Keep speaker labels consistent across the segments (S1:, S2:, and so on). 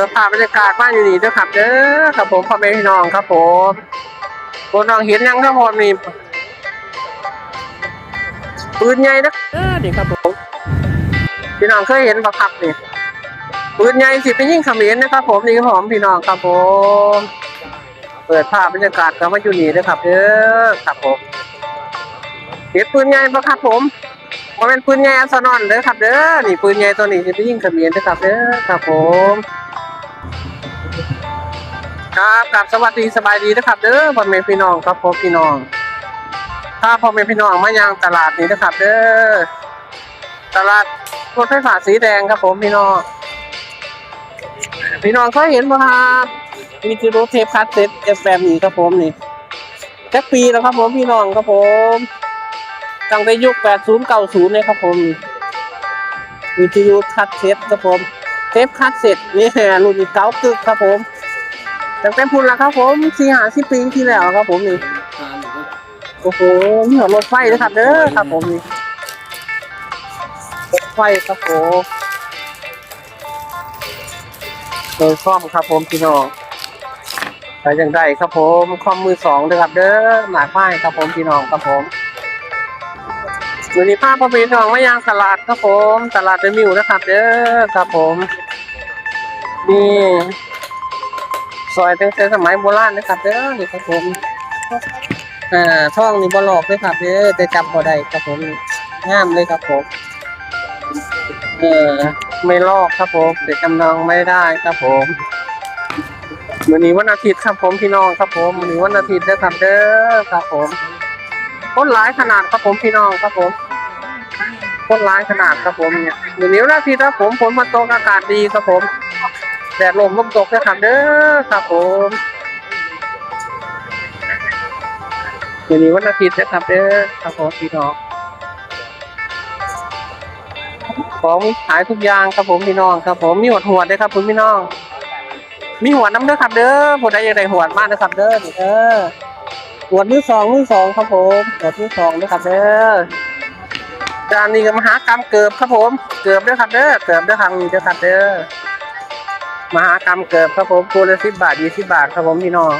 S1: ปิดภาพบรรยากาศบ้านอยู่นี่เด้อครับเด้อครับผมพ่อแม่พี่น้องครับผมคนน้องเห็นยังครับผมนี่ปืนใหญ่นะเออนี่ครับผมพี่น้องเคยเห็นปะครับนี่ปืนใหญ่สิเป็นยิ่งเขมิ้นนะครับ ผมนี่ครับผมพี่น้องครับผม เปิดภาพบรรยากาศกันมาอยู่นี่เด้อครับเด้อครับผมเห็นปืนใหญ่ปะครับผมว่าเป็นปืนใหญ่อัลซานอนเด้อครับเด้อนี่ปืนใหญ่ตัวนี้สิเป็นยิ่งเขมิ้นเด้อครับเด้อครับผม ครับกับสวัสดีสบายดีนะครับ เด้อพ่อแม่พี่น้องครับพ่อพี่น้องถ้าพ่อแม่พี่น้องมายังตลาดนี้นะครับ เด้อตลาดรถไฟฟ้าสีแดงครับ ผมพี่น้องพี่น้องเคยเห็นไหมครับมีจิโรเทปคัสเซ็ตเอฟแบบนี้ครับผมนี่แจ็คปีแล้วครับผมพี่น้องครับผมตั้งแต่ยุค80 90เลยครับผมมีจิโรคัสเซ็ตครับผมเทปคัสเซ็ตนี่รุ่นเก่ากึกครับผม ตั้งแต่พุ่นละครับผมสี่หาสิบปีที่แล้วครับผมนี่โอ้โหนี่รถไฟนะครับเด้อครับผมนี่รถไฟครับผมโดยซ่อมครับผมพี่น้องไปยังได้ครับผมคอมมือสองเด้อครับเด้อหมากไม้ครับผมพี่น้องครับผมวันนี้ภาพพ่อพี่น้องมายังตลาดครับผมตลาดเดมิวนะครับ เด้อครับผมนี่ ซอยตั้งแต่สมัยโบราณนะครับเด้อนี่ครับผมอ่าท่องนี่บ่หลอกเลยครับเด้อแต่จำบ่ได้ครับผมงามเลยครับผมเออไม่ลอกครับผมแต่จำนองไม่ได้ครับผมวันนี้วันอาทิตย์ครับผมพี่น้องครับผมวันนี้วันอาทิตย์นะครับเด้อครับผมคนหลายขนาดครับผมพี่น้องครับผมคนหลายขนาดครับผมเนี่ยวันนี้วันอาทิตย์ครับผมฝนมาตกอากาศดีครับผม แดดลมลมตกนะครับเด้อครับผมวันนี้วันอาทิตย์นะครับเด้อครับผมพี่น้องของขายทุกอย่างครับผมพี่น้องครับผมมีหัวหัวด้วยครับคุณพี่น้อง มีหัวน้ำเด้อครับเด้อผู้ใดอยากได้หัวมากนะครับเด้อเด้อหัวมือสองมือสองครับผมหัวมือสองนะครับเด้อจานนี้ก็มหากรรมเกือบครับผม เกือบด้อครับเด้อเกือบเด้อทางนี้เด้อครับเด้อ มหากรรมเกิดครับผมตัวละสิบบาทยี่สิบบาทครับผมพี่น้อง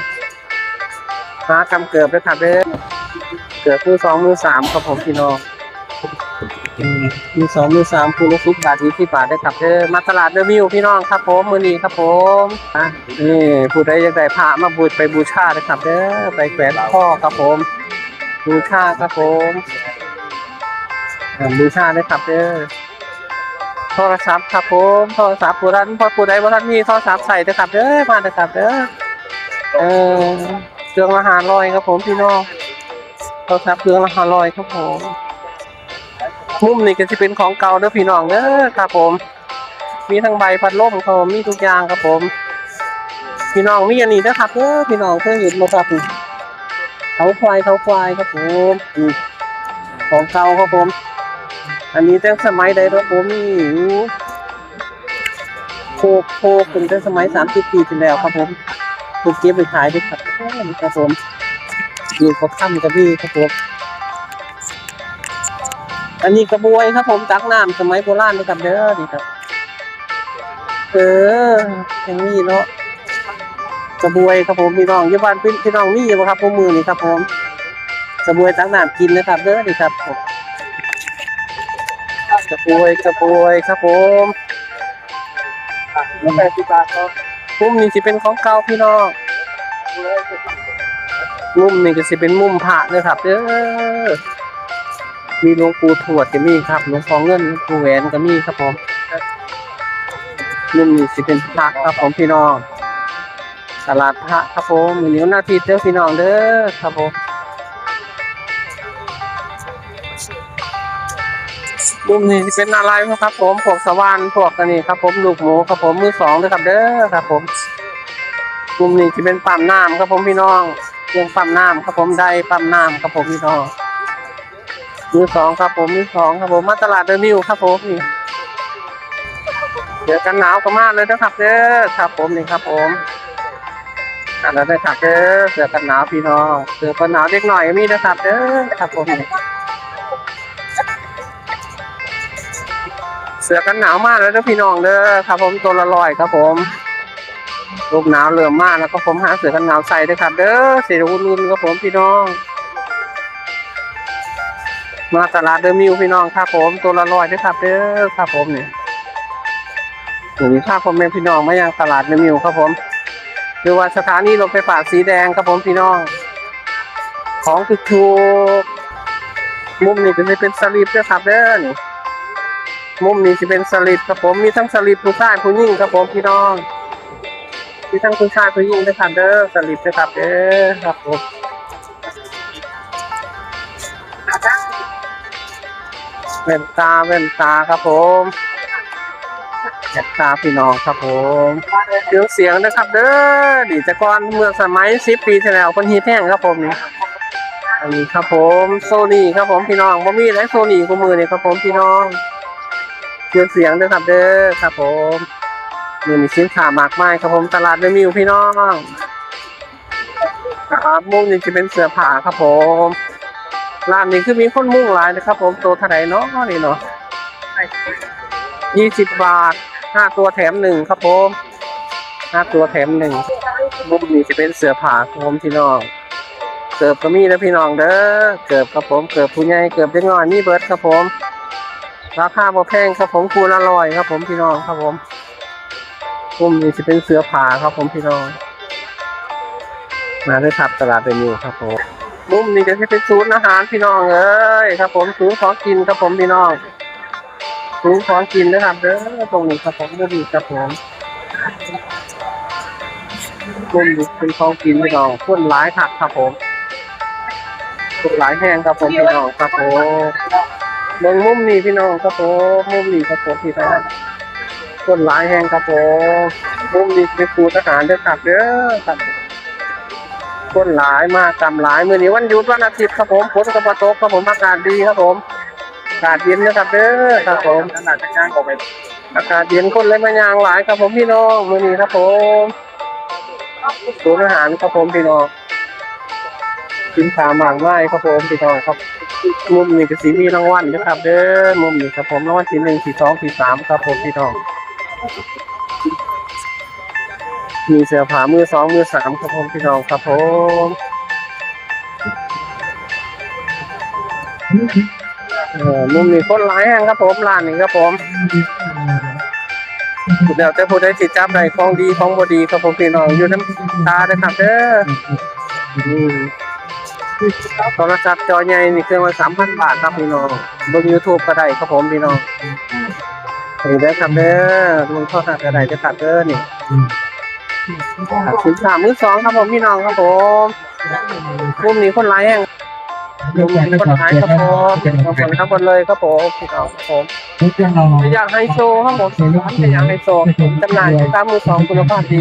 S1: มหากรรมเกิดด้วยครับเด้อเกิดมือสองมือสามครับผมพี่น้องมือสองมือสามคูละสิบบาทยี่สิบบาทได้ครับเด้อมาตลาดเดอะมิวพี่น้องครับผมมือนี้ครับผมอะนี่ผู้ใดอยากได้ผ้ามาบูชไปบูชาเลยครับเด้อไปแขวนข้อครับผม บูชาครับผมบูชาเลยครับเด้อ โทรศัพท์ครับผมโทรศัพท์ผู้ท่านพอผู้ใดผู้ท่านมีโทรศัพท์ใส่เด้อครับเด้อมาเด้อครับเด้อเออเครื่องละหาร้อยครับผมพี่น้องโทรศัพท์เครื่องละหาร้อยครับผมมุมนี่ก็จะเป็นของเก่าเด้อพี่น้องเด้อครับผม มีทั้งใบพัดลมครับผมมีทุกอย่างครับผม พี่น้องมีอันนี้นะครับเด้อพี่น้องเคยเห็นบ่ครับเขาควายเขาควายครับผมของเก่าครับผม อันนี้ตั้งสมัยใดครับผมนี่โคกโคกเป็นตั้งสมัยสามสิบปีที่แล้วครับผมถูกเก็บไปขายด้วยครับครับผมอยู่กับถ้ำกับพี่ครับผมอันนี้กระบวยครับผมตักน้ำสมัยโบราณนะครับเด้อนี่ครับ เอออย่างนี้เนาะกระบวยครับผมพี่น้องยี่บ้านพี่น้องนี่บ่ครับผมมือนี่ครับผมกระบวยตักน้ำกินนะครับเด้อนี่ครับผม กระปวยกระปวยครับผมแปดสิบบาทครับมุมนี้สิเป็นของเก่าพี่น้องมุมนี้ก็สิเป็นมุมพระนะครับเด้อมีหลวงปู่ทวดก็มีครับหลวงพ่อเงินหลวงปู่แหวนก็มีครับผมมุมนี้สิเป็นพระครับผมพี่น้องตลาดพระครับผมมีนิ้วหน้าที่เด้อพี่น้องเด้อครับผม มุมนี้เป็นอะไรครับ ผมพวกสว่านพวกกันนี่ครับ ผมลูกหมูครับผมมือสองเลยครับเด้อครับ ผมมุมนี้ที่เป็นปั๊มน้ำครับผมพี่น้องเครื่องปั๊มน้ำครับผมได้ปั๊มน้ำครับผมพี่น้องมือสองครับผมมือสองครับผมมาตลาดเดอะมิวครับผมนี่เดี๋ยวกันหนาวก็มากเลยนะครับเด้อครับ ผมนี่ครับ ผมอันนั้นได้ครับเด้อเสือกันหนาวพี่น้องเสือกันหนาวเด็กหน่อยมีนะครับเด้อครับผม สือกันหนาวมากเลยนะพี่น้องเด้อครับ ผมตัวละร้อยครับผมลมหนาวเริ่มมากแล้วก็ผมหาเสื้อกันหนาวใส่ด้วยครับ เด้อเสียอุ่นๆครับผมพี่น้อง มาตลาดเดอมิวพี่น้องครับ ผมตัวละร้อยด้วยครับ เด้อครับผมนี่หนูค่าผมแม่พี่น้องมายังตลาดเดอมิวครับผมหรือว่าสถานีรถไฟฟ้าสีแดงครับผมพี่น้อง ของถูกถูกๆมุมนี้ก็จะเป็นสลิปด้วยครับเด้อนี่ มุมนี้จะเป็นสลิปครับผมมีทั้งสลิปผู้ชายผู้หญิงครับผมพี่น้อง มีทั้งผู้ชายผู้หญิงด้วยครับเด้อสลิปด้วยครับเด้อครับผมแว่นตาแว่นตาครับผมแว่นตาพี่น้องครับผมเครื่องเสียงนะครับ เด้อดีแต่ก่อนเมื่อสมัยสิบปีที่แล้วคนฮีแท่งครับผมนี่อันนี้ครับผมโซนี่ครับผมพี่น้องบ่มีไรโซนี่กูมือนี่ครับผมพี่น้อง เครื่องเสียงด้วยครับเด้อครับผมมือมีสินค้ามากมายครับผมตลาดเดมิวพี่น้องครับมุมนี้จะเป็นเสื้อผ้าครับผมร้านนี้คือมีคนมุ่งหลายนะครับ ผมตัวเท่าไหร่เนาะนี่เนาะยี่สิบบาทห้าตัวแถมหนึ่งครับผมห้าตัวแถมหนึ่งมุมนี้จะเป็นเสื้อผ้าครับผมพี่น้องเกิบก็มีนะพี่น้องเด้อเกิบครับผมเกิบผู้ใหญ่เกิบเด็กน้อยนี่เบิร์ดครับผม ราคาบ่แพงครับผมคูละร้อยครับ ผมพี่น้องครับผมมุมนี้จะเป็นเสือผาครับ ผมพี่น้อง มาได้ครับตลาดเดนิวครับผมมุมนี้ก็จะเป็นศูนย์อาหารพี่น้องเอ้ยครับ ผมศูนย์ของกินครับผมพี่น้องศูนย์ของกินนะครับเด้อตรงนี้ครับผมมุมนี้ครับผมมุมนี้เป็นของกินพี่น้องคนหลายคักครับผมคนหลายแห้งครับผมพี่น้องครับผม บงมุมนี้พี่น้องครับผมมุมนี้ครับผมพี่น้องคนหลายแห่งครับผมมุมนี้เป็นสูตรอาหารเด้อครับเด้อครับคนหลายมากกำหลายมือนี้วันหยุดวันอาทิตย์ครับผมฝนก็บ่ตกครับผมอากาศดีครับผมอากาศเย็นนะครับเด้อครับผมอากาศจะย่างออกไปอากาศเย็นคนเลยมายางหลายครับผมพี่น้องมือนี้ครับผมสูตรอาหารครับผมพี่น้อง กินขามากมายครับผมพี่น้องครับ มุมนี้ก็สีมีรางวัลนะครับ เด้อมุมนี้ครับผมรางวัลที่หนึ่งที่สองที่สามครับผมพี่น้องมีเสื้อผ้ามือสองมือสามครับผมพี่น้องครับผมมุมนี้คนหลายแห่งครับผมร้านนี้ครับผมเดี๋ยวแต่ผู้ใดติดจับใดของดีของบดีครับผมพี่น้องอยู่น้ำตาเด้อครับเด้อ โทรศัพท์จอใหญ่นี่เครื่องละสามพันบาทครับพี่น้องบนยูทูบก็ได้ครับผมพี่น้องนี่ได้อครับเด้อลงโทรศัพท์ก็ได้จะตัดเด้อนี่สินสามมือสองครับผมพี่น้องครับผมมุมนี้คนร้ายแห่งมุมนี้คนร้ายครับผมขอบคุณครับหมดเลยครับผมพี่น้องครับผมอยากให้โชว์ครับผมร้าอยากให้โชว์จำหน่ายสินค้ามือสองคุณภาพดี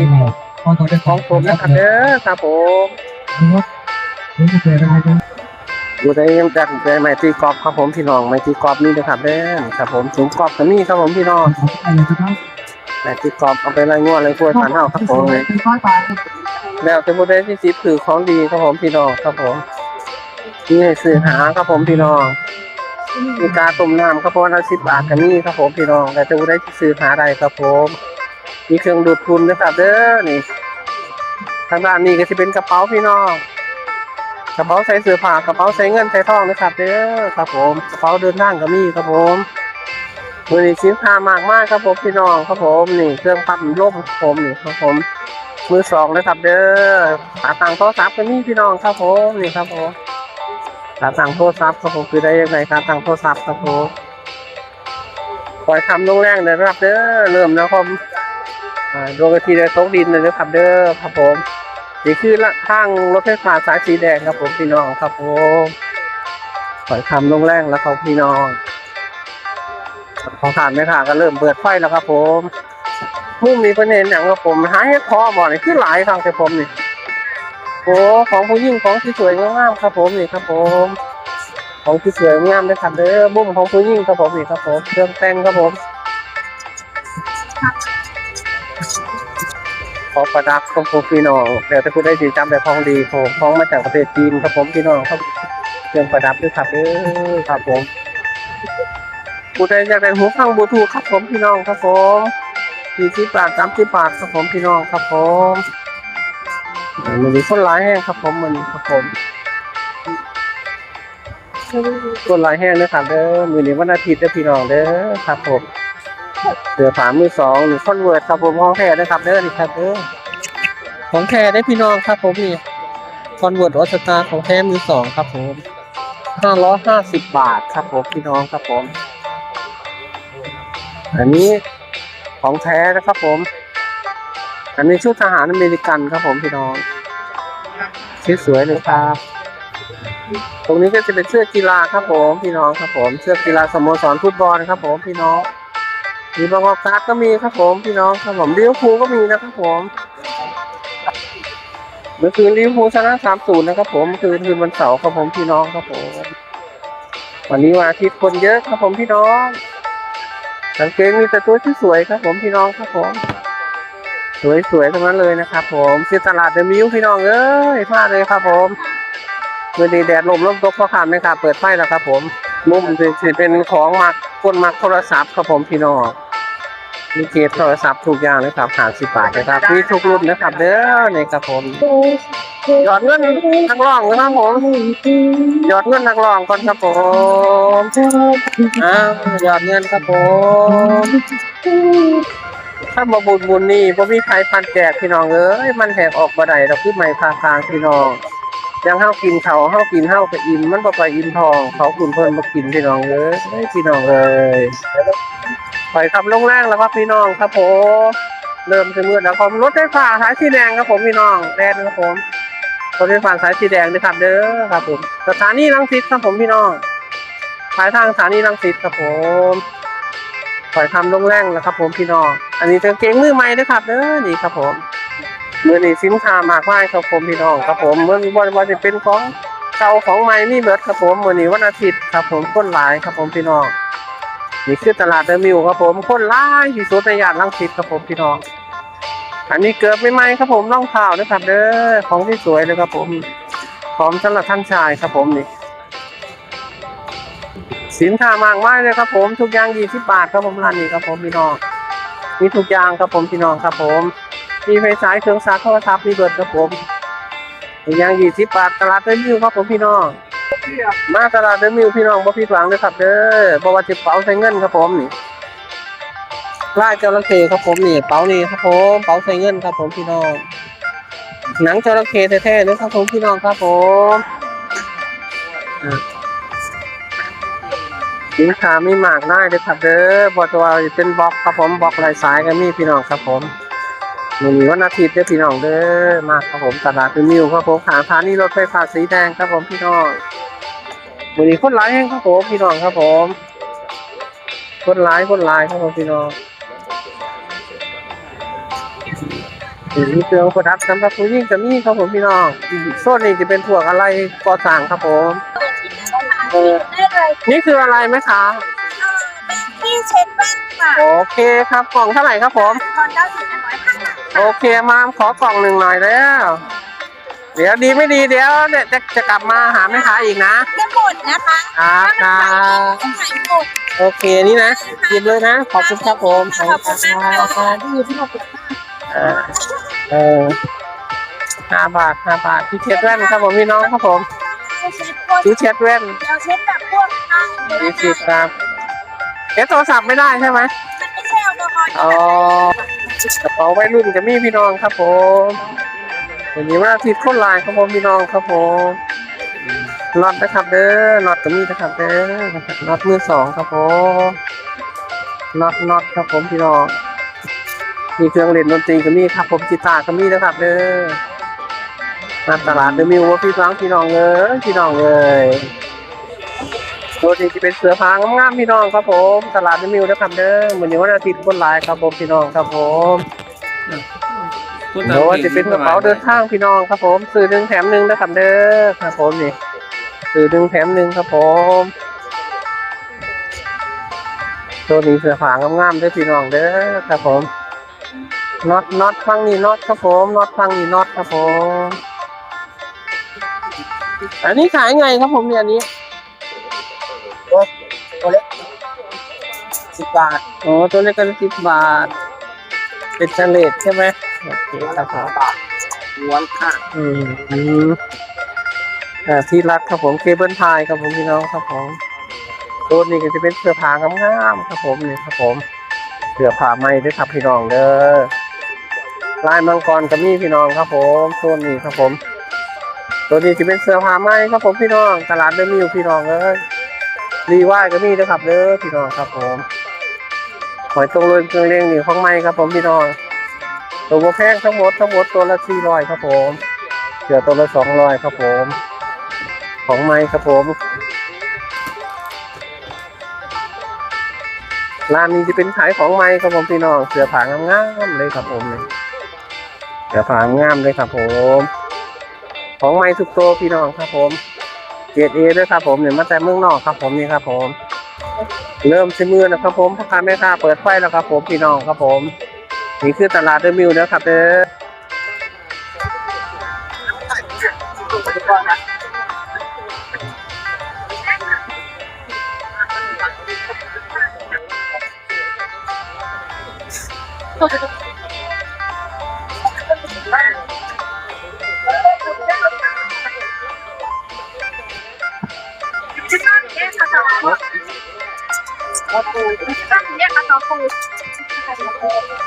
S1: ของผมนะครับเด้อครับผม อยู่ในยังจากในไม้ตีกรอบครับผมพี่น้องไม้ตีกรอบนี่นะครับเด้อครับผมสูงกรอบก็มีครับผมพี่น้องไม้ตีกรอบเอาไปไล่งวดไล่กล้วยผ่านเฮาครับผมแล้วจะพูดได้ที่สิบคือของดีครับผมพี่น้องครับผมนี่ให้ซื้อหาครับผมพี่น้องมีกาต้มน้ำครับผมละสิบบาทก็มีครับผมพี่น้องแต่จะพูดได้ที่ซื้อหาได้ครับผมมีเครื่องดูดฝุ่นนะครับเด้อนี่ทางด้านนี้ก็จะเป็นกระเป๋าพี่น้อง กระเป๋าใส่เสื้อผ้ากระเป๋าใส่เงินใส่ทองนะครับเด้อครับผมกระเป๋าเดินทางก็มีครับผมมือนี้สินค้ามากมากครับผมพี่น้องครับผมนี่เครื่องปั๊มลมครับผมนี่ครับผมมือสองเลยครับเด้อขาต่างโทรศัพท์ก็มีพี่น้องครับผมนี่ครับผมขาต่างโทรศัพท์ครับผมคือได้ยังไงขาต่างโทรศัพท์ครับผมปล่อยทำลงแรงเลยนะครับเด้อเริ่มแล้วครับดวงอาทิตย์ได้ตกดินเลยนะครับเด้อครับผม นี่คือละทางรถไฟฟ้าสายสีแดงครับผมพี่น้องครับผมปล่อยคำลงแรงแล้วครับพี่น้องพอผ่านไม่ผ่านก็เริ่มเปิดไฟแล้วครับ ผมมุมนี้เป็นเห็นอย่างครับผมหาเห็ดพอบ่อนี่คือหลายทางแต่ผมนี่โอ้ของผู้ยิ่งของที่สวยงามครับผมนี่ครับ ผม ของที่สวยงามเลยครับเด้อบุ้มของผู้ยิ่งครับผมนี่ครับผมเครื่องแต่งครับผม ของประดับของผมพี่น้องเดี๋ยวจะพูดได้ดีจำแต่ของดีผมของมาจากประเทศจีนครับผมพี่น้องครับเครื่องประดับด้วยครับเออครับผมพูดได้อยากได้หูฟังบลูทูธครับผมพี่น้องครับผมยี่สิบบาทสามสิบบาทครับผมพี่น้องครับผมมันมีคนหลายแห้งครับผมมันครับผมคนหลายแห้งนะครับเด้อมือนี้วันอาทิตย์เด้อพี่น้องเด้อครับผม เสือผามือสองหรือคอนเวิร์ตครับผมห้องแท้นะครับเด้อนี่ครับเด้อของแท้ได้พี่น้องครับผมนี่คอนเวิร์ตออสตาของแท้มือสองครับผมห้าร้อยห้าสิบบาทครับผมพี่น้องครับผม อันนี้ของแท้นะครับผม อันนี้ชุดทหารอเมริกันครับผมพี่น้องชุดสวยเลยครับ ตรงนี้ก็จะเป็นเสื้อกีฬาครับผมพี่น้องครับผม เสื้อกีฬาสโมสรฟุตบอลครับผมพี่น้อง มีบางกอกการ์ดก็มีครับผมพี่น้องครับผมลิเวอร์พูลก็มีนะครับผมเมื่อคืนลิเวอร์พูลชนะสามศูนย์นะครับผมเมื่อคืนคืนวันเสาร์ครับผมพี่น้องครับผม วันนี้วันอาทิตย์คนเยอะครับผมพี่น้องกางเกงมีแต่ตัวที่สวยครับผมพี่น้องครับผม สวยๆทั้งนั้นเลยนะครับผมที่ตลาดเดมิวพี่น้องเอ้ยพลาดเลยครับผมเมื่อดีแดดลมลมตกพอขามไหมครับเปิดไฟแล้วครับผมมุมจะเป็นของมักคนมักโทรศัพท์ครับผมพี่น้อง มีเกตโทรศัพท์ทุกอย่างเลยครับหาสิบบาทนะครับมีทุกรุ่นนะครับ เด้อนี่ครับผมหยอดเงินนักร้องนะครับผมหยอดเงินนักร้องก่อนครับผมอ้าวหยอดเงินครับผมถ้ามาบุญบุญนี่บ่มีใครพันแจกพี่น้องเอ้ยมันแหกออกบ่ได้ดอกคือไม่พาทางพี่น้องยังเฮากินเขาวเฮากินเฮาก็อิ่มมันบ่ไปอิ่มทองเขาคุณเพิ่นบ่กินพี่น้องเอ้ยเอ้ยพี่น้องเอ้ย ปล่อยคำลงแรงแล้วครับพี่น้องครับผมเริ่มจะมืดแล้วผมรถไฟฟ้าสายสีแดงครับผมพี่น้องแดนครับผมรถไฟฟ้าสายสีแดงนะครับเด้อครับผมสถานีรังสิตครับผมพี่น้องปลายทางสถานีรังสิตครับผมปล่อยทำลงแรงแล้วครับ ผมพี่น้อง อันนี้เป็นเก่งมือใหม่นะครับเด้อนี่ครับผมมือนี้สินค้ามากมายครับผมพี่น้องครับผมเมื่อวันวันจะเป็นของเก่าของใหม่มีเบิดครับผมมือนี้วันอาทิตย์ครับผมคนหลายครับผมพี่น้อง นี่คือตลาดเดอะมิวครับผมคนหลายที่สุดในย่านลังสิตครับผมพี่น้อง อันนี้เกิดใหม่ๆครับผมร่องเท้านะครับเด้อของที่สวยเลยครับผมของสำหรับท่านชายครับผมนี่สินค้ามากมายเลยครับผมทุกอย่างยี่สิบบาทครับผมร้านนี้ครับผมพี่น้องมีทุกอย่างครับผมพี่น้องครับผมมีไฟฉายเครื่องซักโทรศัพท์มีเบิดครับผมทุกอย่างยี่สิบบาทตลาดเดมิวครับผมพี่น้อง มาตลาดเดมิวพี่น้องบ่ผิดหวังเลยครับเด้อบ่ว่าจะเป๋าใส่เงินครับผมนี่ลายจระเข้ครับผมนี่ เป๋านี่ครับผมเป๋าใส่เงินครับผมพี่น้อง หนังจระเข้แท้ๆเลยครับผมพี่น้องครับผมสินค้ามีมากได้เลยครับเด้อบอตัวเป็นบล็อกครับผมบล็อกลายสายก็มีพี่น้องครับผมวันนี้วันอาทิตย์เด้อพี่น้องเด้อมาครับผมตลาดเป็นมิวครับผมขางทานี่รถไฟฟ้าสีแดงครับผมพี่น้อง วันนี้คนหลายแห่งครับผมพี่น้องครับผม คนหลายคนหลายครับผมพี่น้องมีเครื่องประดับสำหรับผู้หญิงจะมีครับผมพี่น้องโซนนี้จะเป็นพวกอะไรก่อสร้างครับผมเออ
S2: ได้เลย
S1: นี่คืออะไรไหมคะ
S2: เป็นที่เช็ดแว่นค่ะ
S1: โอเคครับกล่องเท่าไหร่ครับผม
S2: ตอนเก้าสิบอันร้อยค่ะ
S1: โอเคมาขอกล่องหนึ่งหน่อยแล้ว เดี๋ยวดีไม่ดีเดี๋ยวจะจะจะกลับมาหาแม่ค้าอีกนะ
S2: ได้หมดนะคะ
S1: ครับค
S2: ถ้า
S1: รั
S2: มัน
S1: บ
S2: ขายดีต้องขายหมด
S1: โอเคนี่นะหยิบเลยนะ ขอบคุณครับผมขอบ
S2: ขอบ
S1: คุ
S2: คุณ
S1: ณ
S2: มาก
S1: ครับ
S2: ค่ะที่อยู่ที่เราเป็น
S1: เออเออห้าบาทห้าบาทที่เช็ดแว่นครับผมพี่น้องครับผม
S2: เช็ดพวก
S1: ที่เช็ดแว่น
S2: เราเช็ดแบบพวกอ่า
S1: ยี่สิบครับเอ๊ะโทรศัพท์ไม่ได้ใช่ไหม
S2: มันไม่ใช่แอลกอฮอล์
S1: อ๋อกระเป๋าวัยรุ่นกับมีพี่น้องครับผม วันนี้ว่าอาทิตย์คนลายครับผมพี่น้องครับผมน็อตนะครับเด้อน็อตกับมีนะครับเด้อน็อตมือสองครับผมน็อตน็อตครับผมพี่น้องมีเครื่องเล่นดนตรีกับมีครับผมกีตาร์กับมีนะครับเด้อมาตลาดเดมิวว่าพี่ฟังพี่น้องเอ้ยพี่น้องเอ้ยตัวนี้จะเป็นเสือผางงามพี่น้องครับผม ตลาดเดมิวนะครับเด้อวันนี้วันอาทิตย์คนหลายครับผมพี่น้องครับผม เดี๋ยวว่าจะเป็นกระเป๋าเดินทางพี่น้องครับผมซื้อหนึ่งแถมหนึ่งนะครับเด้อครับผมนี่ซื้อหนึ่งแถมหนึ่งครับผมตัวนี้เสื้อผ้างามๆเด้อพี่น้องเด้อครับผมน็อตน็อตฟังนี่น็อตครับผมน็อตฟังนี่น็อตครับผมอันนี้ขายไงครับผมเนี่ยอันนี้
S3: ตัวเล็กสิบบาท
S1: โอ้ตัวเล็กก็สิบบาท เป็นเฉลดใช่ไหม โอเคครับผม
S3: ม้วนค่ะ
S1: อืมอืมอ่าที่รักครับผมเคเบิลไทยครับผมพี่น้องครับผมตัวนี้ก็จะเป็นเสื้อผ้างามๆครับผมนี่ครับผมเสื้อผ้าใหม่ด้วยครับพี่น้องเด้อลายมังกรกับมีพี่น้องครับผมโซนนี้ครับผม ตัวนี้จะเป็นเสื้อผ้าไหมครับผมพี่น้องตลาดเดมิวพี่น้องเอ้ยรีว่ายก็มีนะครับเด้อพี่น้องครับผมหอยตรงเลยเครื่องเลี้ยงนี่ของไม้ครับผมพี่น้อง ตัวแพงทั้งหมดทั้งหมดตัวละสี่ร้อยครับผมเสือตัวละสองร้อยครับผม ของไม้ครับผมร้านนี้จะเป็นขายของไม้ครับผมพี่น้องเสือผางงามเลยครับผมเสือผางามเลยครับผม ของไม้ทุกตัวพี่น้องครับผมเกรดเอด้วยครับผมเนี่ยมาแต่เมืองนอกครับผมนี่ครับผม เริ่มใช้มือนะครับผมพ่อค้าแม่ค้าเปิดไฟแล้วครับผมพี่น้องครับผม นี่คือตลาดเดอะมิลนะครับเด้อ
S2: เอาปูเนี่ยค่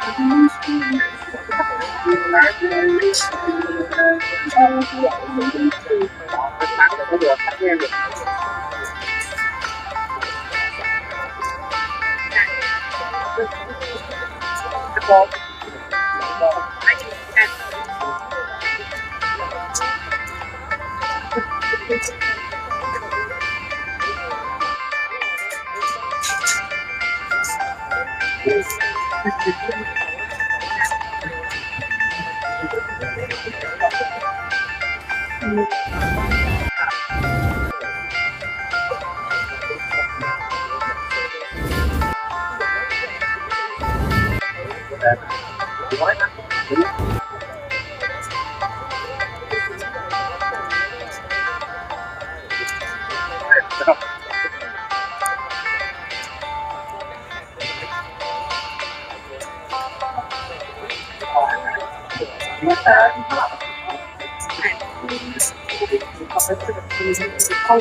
S2: อา ปูเอ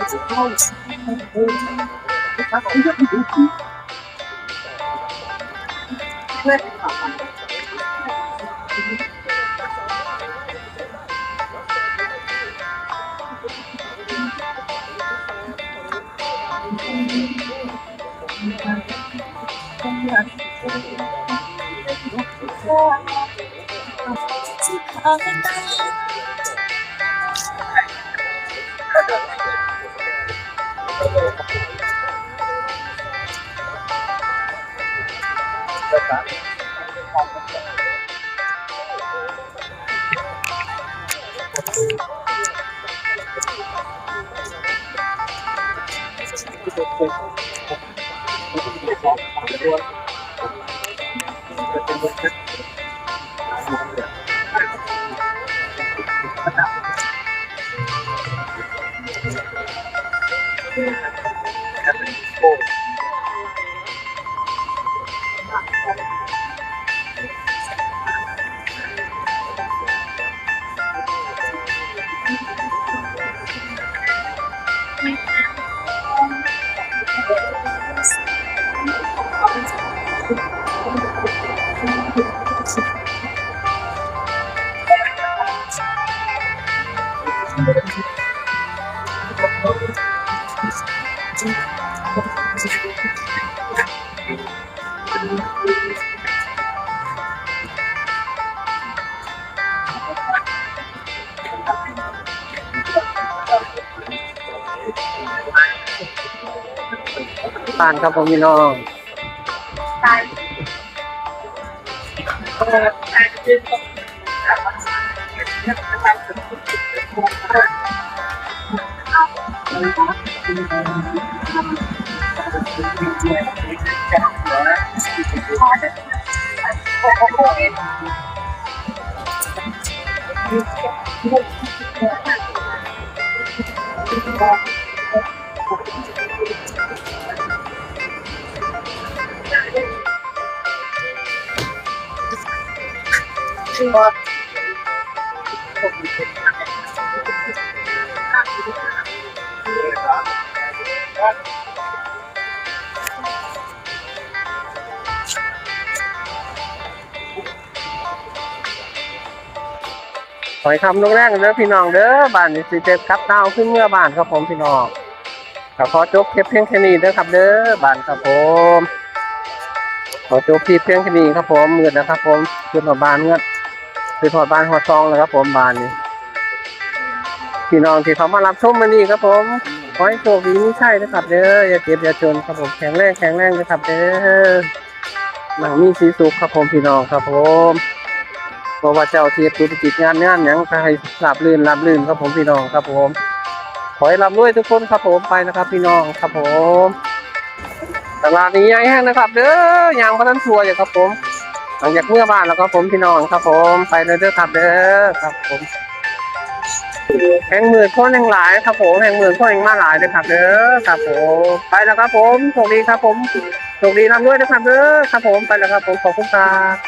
S2: าไบ้า
S1: นครับผมพี่น้อง
S2: ตา
S1: ขอยคำลงแรกเด้อพี่น้องเด้อบ้านนี่สิเจ็บครับดาวขึ้นเมื่อบ้านครับผมพี่น้องขอจบคลิปเพียงแค่นี้เด้อครับ เด้อบ้านครับผม ขอจบคลิปเพียงแค่นี้ครับผมมืดนะครับผมขึ้นมาบ้านเงือ ดขึ้นหอดบ้านหอดซองแล้วครับ ผมบ้านนี้พี่น้องที่เขามารับชมมานี่ครับผมขอให้โชคดีไม่ใช่นะครับเด้ออย่าเจ็บอย่าจนครับผมแข็งแรงแข็งแรงนะครับเด้อหนังมีสีสุขครับผมพี่น้องครับผมเพราะว่าเจ้าเทียบธุรกิจงานงานหยังก็ให้รับลื่นรับลื่นครับผมพี่น้องครับผมขอให้รับด้วยทุกคนครับผมไปนะครับ พี่น้องครับผมตลาดนี้ใหญ่แห้งนะครับ เด้อยางพนันทัวร์อย่างครับผม หลังจากเมื่อบ้านแล้วก็ผมพี่น้องครับผมไปเลยเด้อครับเด้อครับผมแห่งหมื่นคนแห่งหลายครับผมแห่งหมื่นคนแห่งมาหลายเลยครับเด้อครับผมไปแล้วครับผมโชคดีครับผมโชคดีรับด้วยนะครับเด้อครับผมไปแล้วครับผมขอบคุณครับ